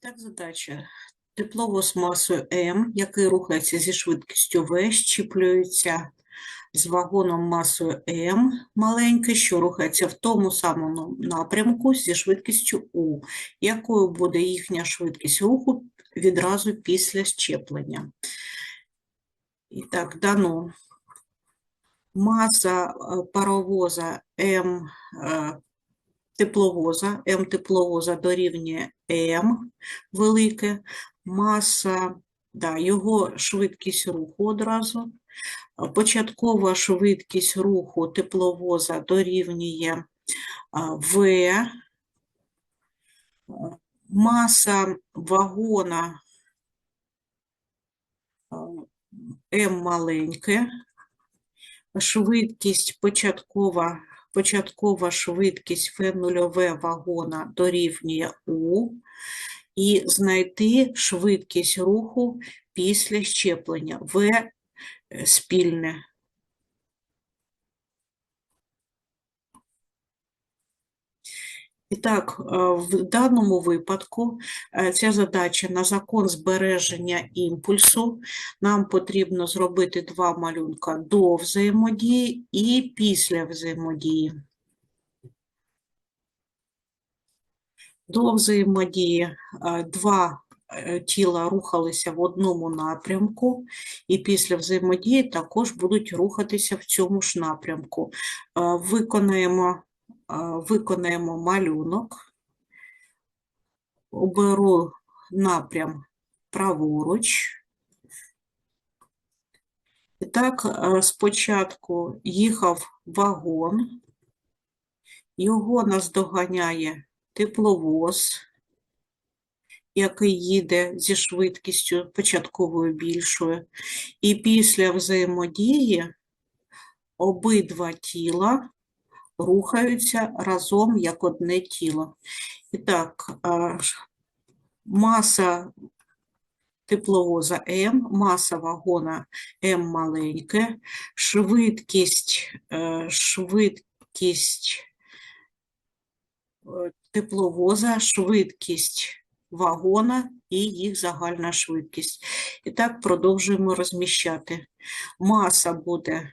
так, задача. Тепловоз масою М, який рухається зі швидкістю В, щіплюється з вагоном масою М маленький, що рухається в тому самому напрямку зі швидкістю У. Якою буде їхня швидкість руху відразу після щеплення? І так, дано. Маса е, паровоза М е, тепловоза, М тепловоза дорівнює М велике, маса, да, його швидкість руху одразу. Початкова швидкість руху тепловоза дорівнює В. Маса вагона М маленьке, швидкість початкова, початкова швидкість В0 вагона дорівнює У, і знайти швидкість руху після щеплення В е, спільне. І так, е, в даному випадку е, ця задача на закон збереження імпульсу. Нам потрібно зробити два малюнка до взаємодії і після взаємодії. До взаємодії е, два е, тіла рухалися в одному напрямку, і після взаємодії також будуть рухатися в цьому ж напрямку. Е, Виконаємо, виконаємо малюнок, оберу напрям праворуч. І так, е, спочатку їхав вагон, його наздоганяє тепловоз, який їде зі швидкістю початковою більшою, і після взаємодії обидва тіла рухаються разом як одне тіло. І так, маса тепловоза М, маса вагона М маленьке, швидкість, е, швидкість е, тепловоза, швидкість вагона і їх загальна швидкість. І так продовжуємо розміщати. Маса буде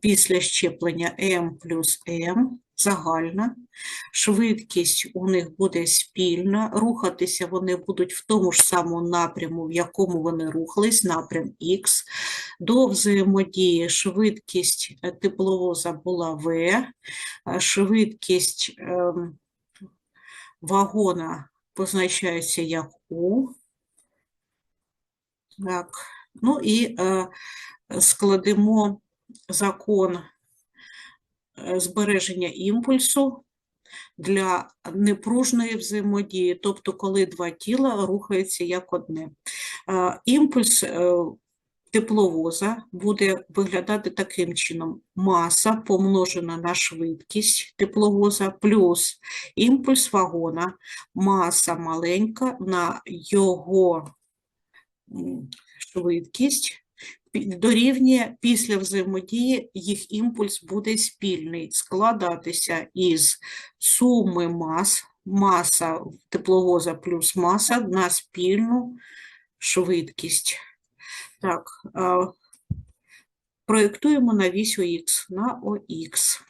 після щеплення М плюс М, загальна. Швидкість у них буде спільна, рухатися вони будуть в тому ж самому напряму, в якому вони рухались, напрям Х. До взаємодії швидкість е, тепловоза була В, е, швидкість ем, вагона позначається як У. Так. Ну і е, складемо закон е, збереження імпульсу для непружної взаємодії, тобто коли два тіла рухаються як одне. Е, Імпульс е, тепловоза буде виглядати таким чином: маса помножена на швидкість тепловоза плюс імпульс вагона, маса маленька на його швидкість дорівнює після взаємодії їх імпульс буде спільний, складатися із суми мас, маса тепловоза плюс маса на спільну швидкість. Так, проєктуємо на вісь ОХ, на ОХ.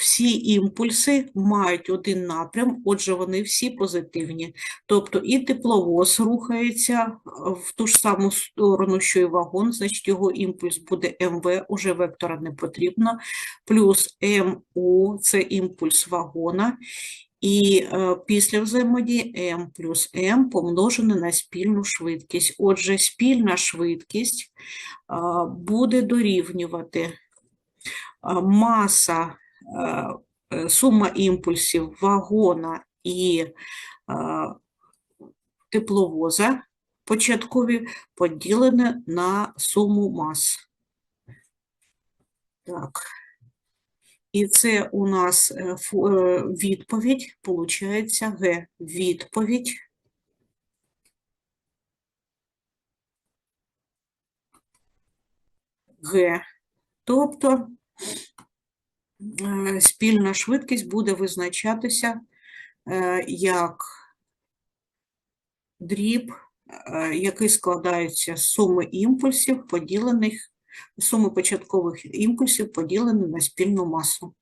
Всі імпульси мають один напрям, отже, вони всі позитивні. Тобто і тепловоз рухається в ту ж саму сторону, що і вагон, значить його імпульс буде МВ, уже вектора не потрібно, плюс МУ – це імпульс вагона, і е, після взаємодії М плюс М помножене на спільну швидкість. Отже, спільна швидкість а, буде дорівнювати маса, е, е, сума імпульсів вагона і тепловоза початкові поділене на суму мас. Так. І це у нас е, е, відповідь, получається Г. Відповідь. Г. Тобто е, спільна швидкість буде визначатися е, як дріб, е, який складається з суми імпульсів, поділених, суми початкових імпульсів, поділених на спільну масу.